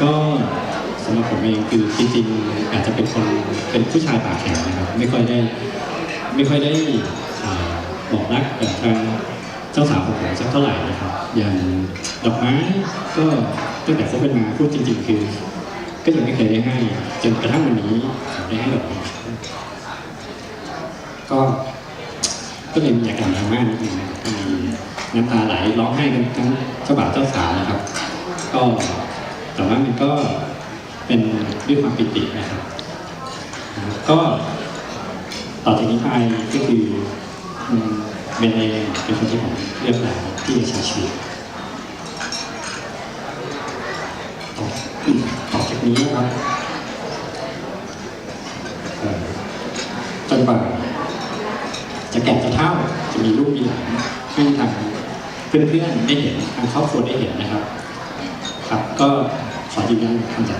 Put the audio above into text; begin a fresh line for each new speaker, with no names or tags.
ก็สำหรับผมเองคือจริงๆอาจจะเป็นคนเป็นผู้ชายปากแข็งนะครับไม่ค่อยได้ไม่ค่อยได้บอกรักกับทางเจ้าสาวของผมสักเท่าไหร่นะครับ อย่างดอกไม้ก็ตั้งแต่คบกันมาพูดจริง ๆ คือ ก็ยังไม่เคยได้ให้จนกระทั่งวันนี้ผมได้ให้ดอกไม้ก็ก็เลยมีอาการดราม่านิดนึงนะครับมีน้ำตาไหลร้องไห้กันทั้งเจ้าบ่าวเจ้าสาวนะครับ ก็ ว่ามันก็เป็นด้วยความปิตินะครับ ก็ต่อจากนี้ไปก็คืออืมเบนเองเป็นคนที่ผมเลือกแล้วที่จะใช้ชีวิตต่อจากนี้นะครับจนกว่าจะแก่จะเท่าจะมีลูกมีหลานให้ทางเพื่อนๆได้เห็นทางครอบครัวได้เห็นนะครับ ครับก็ ขอยืนยันคำสัญ